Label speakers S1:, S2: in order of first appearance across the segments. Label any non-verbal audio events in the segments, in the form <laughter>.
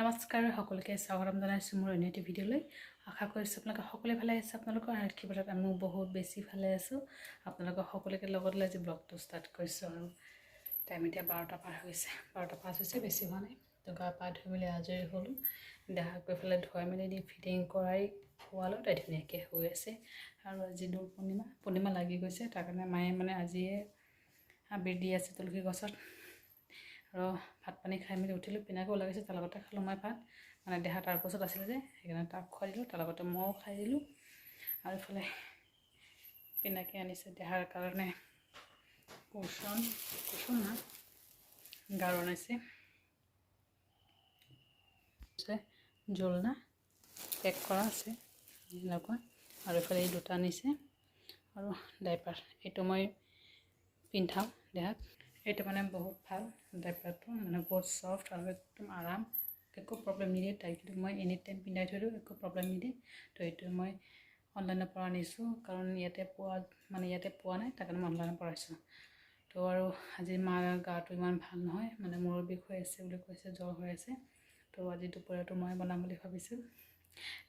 S1: নমস্কাৰ সকলোকে স্বাগতম জনাইছোঁ মোৰ অন্য এটি ভিডিঅ'লৈ আশা কৰিছোঁ আপোনালোকে সকলোৱে ভালে আছে আপোনালোকৰ আৰ্থিকতাত আমিও বহুত বেছি ভালে আছোঁ। আপোনালোকৰ সকলোকে লগত লৈ আজি ব্লগটো ষ্টাৰ্ট কৰিছোঁ আৰু। টাইম এতিয়া বাৰটা পাৰ হৈছে বাৰটা পাঁচ হৈছে বেছি হোৱা নাই। তো গা পা ধুই মেলি আজৰি হ'লোঁ। দেহা গৈ পেলাই ধুৱাই মেলি দি ফিটিং কৰাই খোৱালোঁ তাই ধুনীয়াকৈ হৈ আছে। আৰু আজি দৌৰ পূৰ্ণিমা পূৰ্ণিমা লাগি গৈছে তাৰ কাৰণে মায়ে মানে আজিয়ে আবিৰ দি আছে তুলসী গছত। আৰু ভাত পানী খাই মেলি উঠিলোঁ, পিনাকো ওলাইছে, তাৰ লগতে খালোঁ মই ভাত। মানে দেহা তাৰ পাছত আছিলে যে, সেইকাৰণে তাক খুৱাই দিলোঁ, তাৰ লগতে ময়ো খাই দিলোঁ। আৰু ইফালে পিনাকে আনিছে দেহাৰ কাৰণে কুচন কুচন না, গাৰু আনিছে। জোলনা পেক কৰা আছে, এনেকুৱা। আৰু ইফালে এই দুটা আনিছে। আৰু ডাইপাৰ, এইটো মই পিন্ধাওঁ দেহাত। এইটো মানে বহুত ভাল ডাইপাৰটো মানে বহুত ছফ্ট আৰু একদম আৰাম একো প্ৰব্লেম নিদিয়ে। তাই মই এনি টাইম পিন্ধাই থৈ একো প্ৰব্লেম নিদিয়ে। তো এইটো মই অনলাইনৰ পৰা আনিছোঁ কাৰণ ইয়াতে পোৱা মানে ইয়াতে পোৱা নাই তাৰ কাৰণে মই অনলাইনৰ পৰা আনিছোঁ। তো আৰু আজি মাৰ গাটো ইমান ভাল নহয় মানে মূৰৰ বিষ হৈ আছে বুলি কৈছে জ্বৰ হৈ আছে। তো আজি দুপৰীয়াটো মই বনাম বুলি ভাবিছোঁ।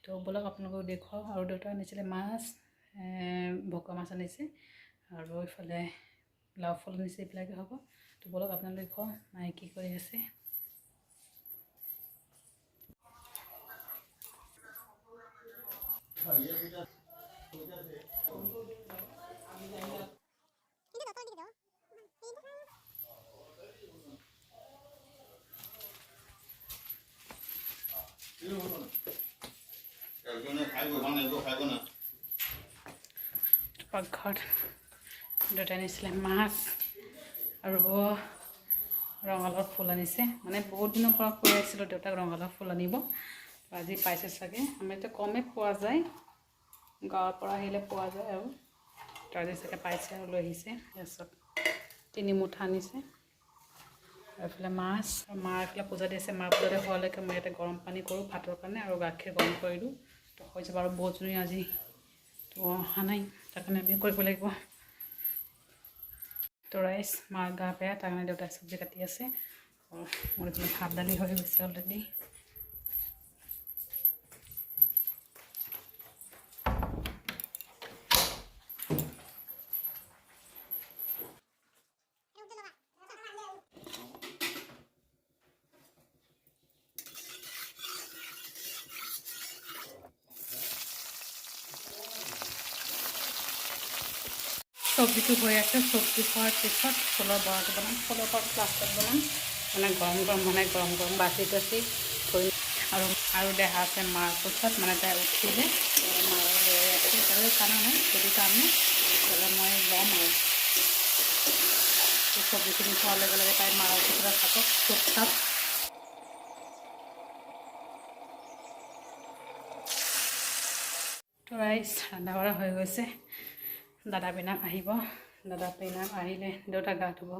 S1: তো ব'লক আপোনালোকক দেখুৱাওঁ আৰু দেউতা আনিছিলে মাছ ভকুৱা মাছ আনিছে। আৰু ইফালে লাও ফুল আনিছে এইবিলাকে হ'ব। তো ব'লক আপোনালোকে কওঁ মায়ে কি কৰি আছে। পাকঘৰত দেউতাই আনিছিলে মাছ আৰু ৰঙালাও ফুল আনিছে। মানে বহুত দিনৰ পৰা কৈ আছিলোঁ, দেউতাক ৰঙালাও ফুল আনিব। আজি পাইছে চাগে। আমি এতিয়া কমেই পোৱা যায়। গাঁৱৰ পৰা আহিলে পোৱা যায় আৰু। তো আজি চাগে পাইছে আৰু লৈ আহিছে। তাৰপিছত তিনি মুঠা আনিছে। আৰু এইফালে মাছ, আৰু মাৰ এইফালে পূজা দি আছে। মাৰ পূজাতে হোৱালৈকে মই ইয়াতে গৰম পানী কৰোঁ, ভাতৰ কাৰণে আৰু গাখীৰ গৰম কৰি দিওঁ। তো হৈ যাব আৰু বহুতজনী আজি। তো অহা নাই। তাৰ কাৰণে আমি কৰিব লাগিব। তো ৰাইচ মাৰ গা বেয়া তাৰ কাৰণে দেউতাই চব্জি কাটি আছে। আৰু মোৰ এইফালে ভাত দালি হৈ গৈছে অলৰেডি চব্জিটো হৈ আছে চব্জি খোৱাৰ পিছত ফুলৰ বৰাটো বনাম ফুলৰ বৰা প্লাষ্টিক বনাম মানে গৰম গৰম বনাই গৰম গৰম বাচি টাচি থৈ আৰু আৰু দেহা আছে মাৰ কোচত মানে তাই উঠিলে মাৰ লৈ আছে তাৰে কাৰণে যদি কাৰণে তাহলে মই ল'ম আৰু চব্জিখিনি খোৱাৰ লগে লগে তাই মাৰ কোচত থাকক তো ৰাইচ ৰন্ধা বঢ়া হৈ গৈছে। দাদা পিনাক আহিব। দাদা পিনাক আহিলে দেউতা গা ধুব।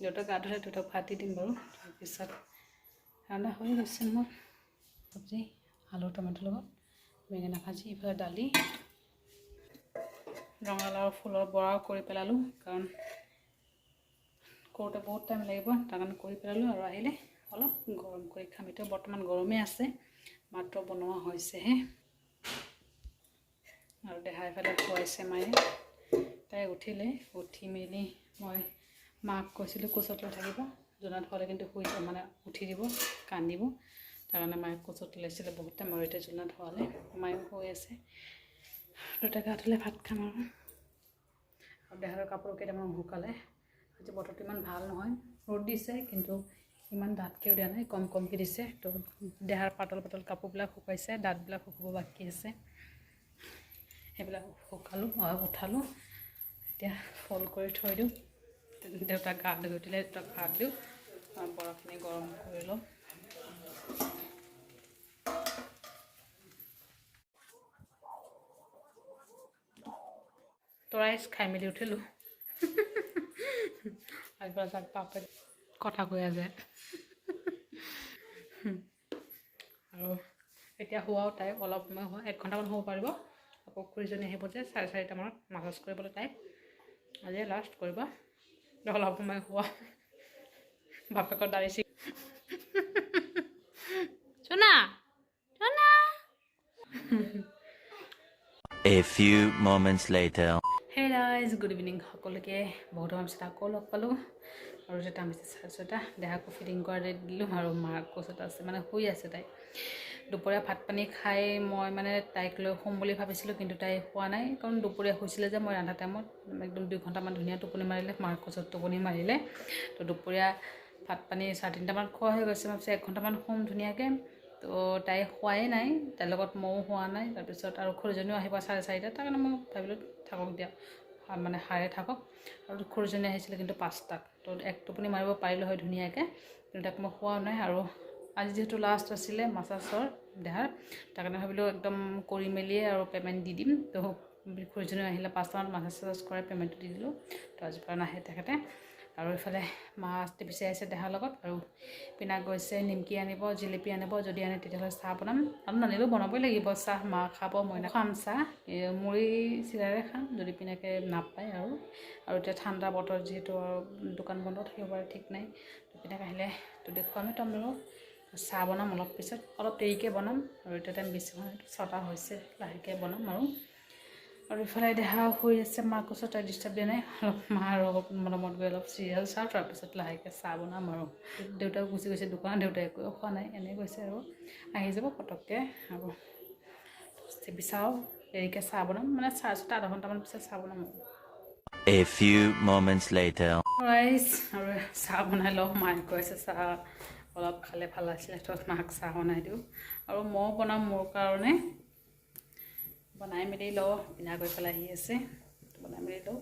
S1: দেউতা গা ধুলে দেউতাক দি দিম বাৰু। তাৰপিছত ৰন্ধা হৈ গৈছে মোৰ। চব্জি আলু টমেটোৰ লগত বেঙেনা ভাজি ইফালে দালি। ৰঙালাও ফুলৰ বৰাও কৰি পেলালোঁ কাৰণ কৰোঁতে বহুত টাইম লাগিব। তাৰ কাৰণে কৰি পেলালোঁ আৰু আহিলে অলপ গৰম কৰি খাম। এতিয়া বৰ্তমান গৰমেই আছে। মাত্ৰ বনোৱা হৈছেহে। আৰু দেহাই ফালে খুৱাইছে মায়ে। তাই উঠিলে, উঠি মেলি মই মাক কৈছিলোঁ, কোচত লৈ থাকিব। জোনাত হ'লে কিন্তু শুই মানে উঠি দিব, কান্দিব। তাৰ কাৰণে মায়ে কোচত লৈছিলে বহুত টাইম, আৰু এতিয়া জোনাত হোৱালে মায়েও শুই আছে। দুটা গা ধুলে ভাত খাম আৰু। আৰু দেহাৰৰ কাপোৰ কেইটামান শুকালে। আজি বতৰটো ইমান ভালো নহয়। ৰ'দ দিছে, কিন্তু ইমান ডাঠকৈও দিয়া নাই, কম কমকৈ দিছে। তো দেহাৰ পাতল পাতল কাপোৰবিলাক শুকাইছে, দাঁতবিলাক শুকাব বাকী আছে। সেইবিলাক শুকালোঁ উঠালোঁ। এতিয়া ফল্ড কৰি থৈ দিওঁ দেউতাক গা ধুই উঠিলে দেউতাক ভাত দিওঁ বৰফখিনি গৰম কৰি লওঁ তৰাইচ খাই মেলি উঠিলোঁ। আগৰ যাক পাপে কথা কৈ আছে। আৰু এতিয়া শোৱাও তাই অলপ সময় এক ঘণ্টামান শুব পাৰিব। আকৌ খুৰীজনী আহিব যে, চাৰে চাৰিটামানত মাছাজ কৰিবলৈ આજે લાસ્ટ કરવા ડોલ આપણને હોવા બાપા કો ડાળી શીખ સોના સોના
S2: A few moments later.
S1: Hey guys, good evening. সকলোকে বহুত সময় পিছত আকৌ লগ পালোঁ আৰু যেতিয়া আমি চাৰ্চটা দেহাকো ফিটিং কৰা দিলোঁ আৰু মাক কোচত আছে মানে শুই আছে তাই দুপৰীয়া ভাত পানী খাই মই মানে তাইক লৈ শুম বুলি ভাবিছিলোঁ কিন্তু তাই শুৱা নাই। কাৰণ দুপৰীয়া শুইছিলে যে মই ৰন্ধা টাইমত একদম দুই ঘণ্টামান ধুনীয়া টোপনি মাৰিলে মাৰ কোচত টোপনি মাৰিলে। তো দুপৰীয়া ভাত পানী চাৰে তিনিটামান খোৱা হৈ গৈছে ভাবিছোঁ ঘণ্টামান শুম ধুনীয়াকৈ। তো তাই শোৱাই নাই তাইৰ লগত ময়ো হোৱা নাই। তাৰপিছত আৰু খুৰীজনীও আহিব চাৰে চাৰিটাত তাৰ কাৰণে মই ভাবিলোঁ থাকক দিয়া মানে সাৰে থাকক। আৰু খুৰীজনী আহিছিলে কিন্তু পাঁচটাত তো এক টোপনি মাৰিব পাৰিলোঁ হয় ধুনীয়াকৈ কিন্তু তাক মই শোৱাও নাই। আৰু আজি যিহেতু লাষ্ট আছিলে মাছাছৰ দেহাৰ তাৰ কাৰণে ভাবিলোঁ একদম কৰি মেলিয়ে আৰু পে'মেণ্ট দি দিম। তো খুৰীজনী আহিলে পাঁচটামানত মাছাজ চাছাজ কৰাই পে'মেণ্টটো দি দিলোঁ। তো আজিৰ পৰা নাহে তেখেতে। আৰু এইফালে মাছ টিপিছে আহিছে দেহাৰ লগত আৰু পিনা গৈছে নিমকি আনিব জিলেপি আনিব যদি আনে তেতিয়াহ'লে চাহ বনাম। আৰু নানিলেও বনাবই লাগিব চাহ মা খাব মই খাম চাহ। মুড়ি চিৰাৰে খাম যদি পিনাকে নাপায় আৰু। আৰু এতিয়া ঠাণ্ডা বতৰ যিহেতু আৰু দোকান বন্ধ থাকিব পাৰে ঠিক নাই। তো পিনাক আহিলে তো দেখুৱামে তোমালোকক চাহ বনাম অলপ পিছত। অলপ দেৰিকৈ বনাম আৰু এতিয়া টাইম বেছি হোৱা নাই ছটা হৈছে লাহেকৈ বনাম আৰু। আৰু ইফালে দেহা শুই আছে মাক ওচৰত তাই ডিষ্টাৰ্ব দিয়া নাই। অলপ মাৰ অলপ মৰমত গৈ অলপ চিৰিয়েল চাওঁ তাৰপিছত লাহেকৈ চাহ বনাম আৰু। দেউতাও গুচি গৈছে দোকানত দেউতাই একো খোৱা নাই এনেই গৈছে আৰু। আহি যাব পটককৈ আৰু। টিভি চাওঁ দেৰিকৈ চাহ বনাম মানে চাৰে ছটা আধা ঘণ্টামান পিছত চাহ বনাম আৰু।
S2: A few moments later.
S1: Rice আৰু চাহ বনাই লওঁ মায়ে কৈছে চাহ অলপ খালে ভাল আছিলে তো মাক চাহ বনাই দিওঁ। আৰু ময়ো বনাম মোৰ কাৰণে। বনাই মেলি লওঁ পিন্ধা কৰি পেলাই আহি আছে। বনাই মেলি লওঁ।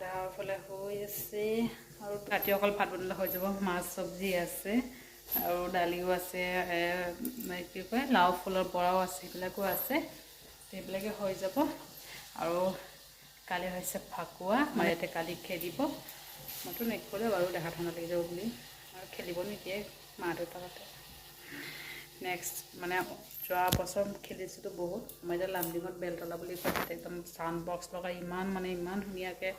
S1: তাৰ ফালে হৈ আছে। আৰু ৰাতি অকল ভাত বনালে হৈ যাব মাছ চব্জি আছে আৰু দালিও আছে কি কয় লাও ফুলৰ বৰাও আছে সেইবিলাকো আছে। সেইবিলাকে হৈ যাব। আৰু কালি হৈছে ফাকুৱা আমাৰ ইয়াতে কালি খেলিব মইতো নেখেলোঁ বাৰু দেখা ঠাণ্ডা লাগি যাব বুলি। আৰু খেলিব নিদিয়ে মা দেউতাহঁতে নেক্সট মানে যোৱা বছৰ খেলিছিলোঁ বহুত। মই এতিয়া লামডিঙত বেলতলা বুলি কয় তাতে একদম চাউণ্ড বক্স লগাই ইমান মানে ইমান ধুনীয়াকৈ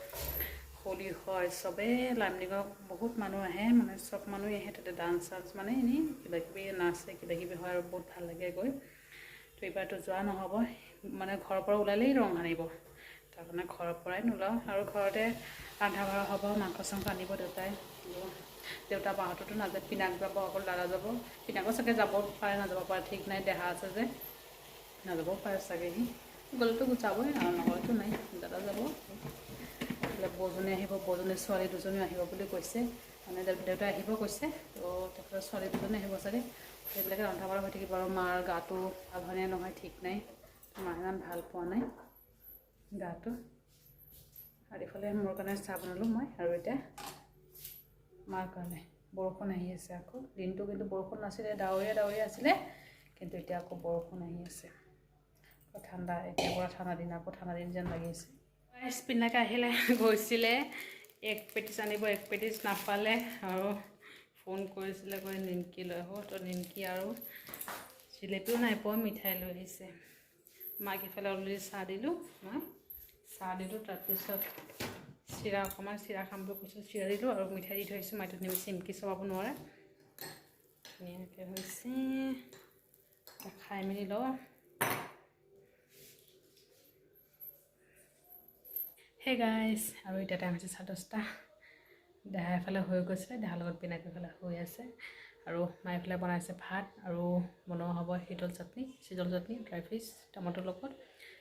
S1: হোলী হয় চবেই লামডিঙত বহুত মানুহ আহে মানে চব মানুহে আহে তাতে ডান্স চান্স মানে এনেই কিবাকিবি নাচে কিবাকিবি হয় আৰু বহুত ভাল লাগে গৈ। তো এইবাৰতো যোৱা নহ'ব মানে ঘৰৰ পৰা ওলালেই ৰং সানিব। তাৰ কাৰণে ঘৰৰ পৰাই নোলাওঁ আৰু ঘৰতে ৰন্ধা বঢ়া হ'ব মাংস চাংস আনিব দেউতাই। দেউতা বাহঁততো নাযায় পিনাক যাব অকল দাদা যাব। পিনাকো চাগে যাব পাৰে নাযাব পাৰে ঠিক নাই দেহা আছে যে। নাযাবও পাৰে চাগে সি। গ'লেতো যাবই আৰু নগলেতো নাই দাদা যাব। বৌজনী আহিব বৌজনী ছোৱালী দুজনী আহিব বুলি কৈছে। মানে দেউ- দেউতাই আহিব কৈছে তো তেখেতৰ ছোৱালী দুজনী আহিব চাগে। সেইবিলাকে ৰন্ধা বঢ়া হৈ থাকিব আৰু মাৰ গাটো ভাল হয়নে নহয় ঠিক নাই। মায়ে ইমান ভাল পোৱা নাই গাটো। আৰু ইফালে মোৰ কাৰণে চাহ বনালোঁ মই আৰু এতিয়া মাৰ কাৰণে। বৰষুণ আহি আছে আকৌ। দিনটো কিন্তু বৰষুণ নাছিলে ডাৱৰীয়া ডাৱৰীয়া আছিলে কিন্তু এতিয়া আকৌ বৰষুণ আহি আছে। আকৌ ঠাণ্ডা এতিয়া পৰা ঠাণ্ডা দিন আকৌ ঠাণ্ডা দিন যেন লাগি আছে। স্পিনাকে আহিলে গৈছিলে। এক পেটিছ আনিব এক পেটিছ নাপালে আৰু ফোন কৰিছিলে কৈ নিমকি লৈ আহোঁ। তো নিমকি আৰু জিলেপিও নাই পোৱা মিঠাই লৈ আহিছে। মাক ইফালে অলৰেডি চাহ দিলোঁ মই। চাহ দিলোঁ তাৰপিছত চিৰা অকণমান চিৰা খাম বুলি কৈছোঁ চিৰা দিলোঁ আৰু মিঠাই দি থৈছোঁ মাইটো ধুনীয়াকৈ চিমকি চবাব নোৱাৰে। ধুনীয়াকৈ হৈছে খাই মেলি লওঁ। সেই গাইজ আৰু এতিয়া টাইম হৈছে চাৰে দহটা। দেহা এফালে হৈ গৈছে দেহাৰ লগত পিনাক এফালে হৈ আছে। আৰু মায়ে এফালে বনাইছে ভাত আৰু বনোৱা হ'ব শীতল চাটনি চিজল চাটনি ড্ৰাই ফিছ টমাটোৰ লগত।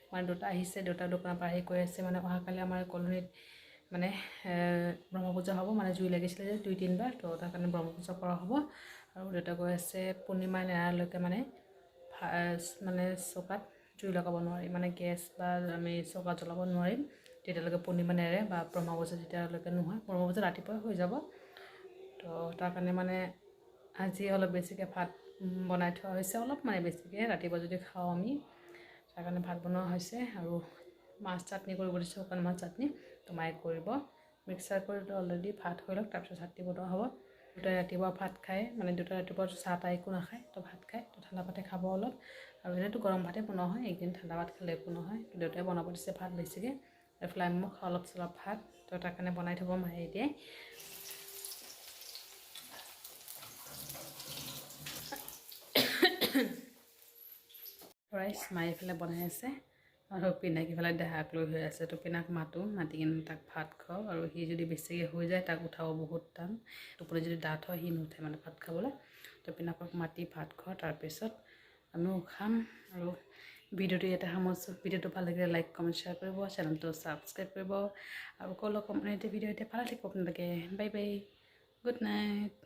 S1: মানে দুটা আহিছে দেউতা দোকানৰ পৰা আহি কৈ আছে মানে অহাকালি আমাৰ কলনীত মানে ব্ৰহ্মপূজা হ'ব মানে জুই লাগিছিলে যে দুই তিনিবাৰ তো তাৰ কাৰণে ব্ৰহ্মপূজা কৰা হ'ব। আৰু দেউতা কৈ আছে পূৰ্ণিমা নেৰালৈকে মানে মানে চৌকাত জুই লগাব নোৱাৰি মানে গেছ বা আমি চৌকাত জ্বলাব নোৱাৰিম। তেতিয়ালৈকে পূৰ্ণিমা নেৰে বা ব্ৰহ্মপূজা যেতিয়ালৈকে নহয় ব্ৰহ্মপূজা ৰাতিপুৱাই হৈ যাব। তো তাৰ কাৰণে মানে আজি অলপ বেছিকৈ ভাত বনাই থোৱা হৈছে অলপ মানে বেছিকৈ ৰাতিপুৱা যদি খাওঁ আমি তাৰ কাৰণে ভাত বনোৱা হৈছে। আৰু মাছ চাটনি কৰিব দিছোঁ শুকান মাছ চাটনি। মায়ে কৰিব। মিক্সাৰ কৰি অলৰেডি ভাত হৈ লওক তাৰপিছত চাটনি বনোৱা হ'ব। দুটাই ৰাতিপুৱা ভাত খায় মানে দুটাই ৰাতিপুৱা চাহ তাহ একো নাখায় তো ভাত খায় তো ঠাণ্ডা ভাতে খাব অলপ। আৰু এনেইতো গৰম ভাতে বনোৱা হয় একদিন ঠাণ্ডা ভাত খালে একো নহয় দেউতাই বনাব দিছে ভাত বেছিকৈ এইফালে আমি মোক অলপ চলপ ভাত তো তাৰ কাৰণে বনাই থ'ব মায়ে এতিয়াই ৰাইচ <coughs> মায়ে এইফালে বনাই আছে। আৰু পিনাক ইফালে দেহাক লৈ হৈ আছে। তো পিনাক মাতোঁ, মাতি কিনে তাক ভাত খুৱাওঁ আৰু সি যদি বেছিকৈ হৈ যায় তাক উঠাব বহুত টান। টোপনি যদি ডাঠ হয়, সি নুঠে মানে ভাত খাবলৈ। তো পিনাকক মাতি ভাত খুৱাওঁ তাৰপিছত আমিও খাম আৰু ভিডিঅ'টো ইয়াতে সামৰিছোঁ। ভিডিঅ'টো ভালো লাগিলে লাইক, কমেণ্ট, শ্বেয়াৰ কৰিব, চেনেলটো ছাবস্ক্ৰাইব কৰিব। আৰু ক'লো কমিউনিটি ভিডিঅ' এতিয়া ভালে থাকিব আপোনালোকে। Bye bye, good night.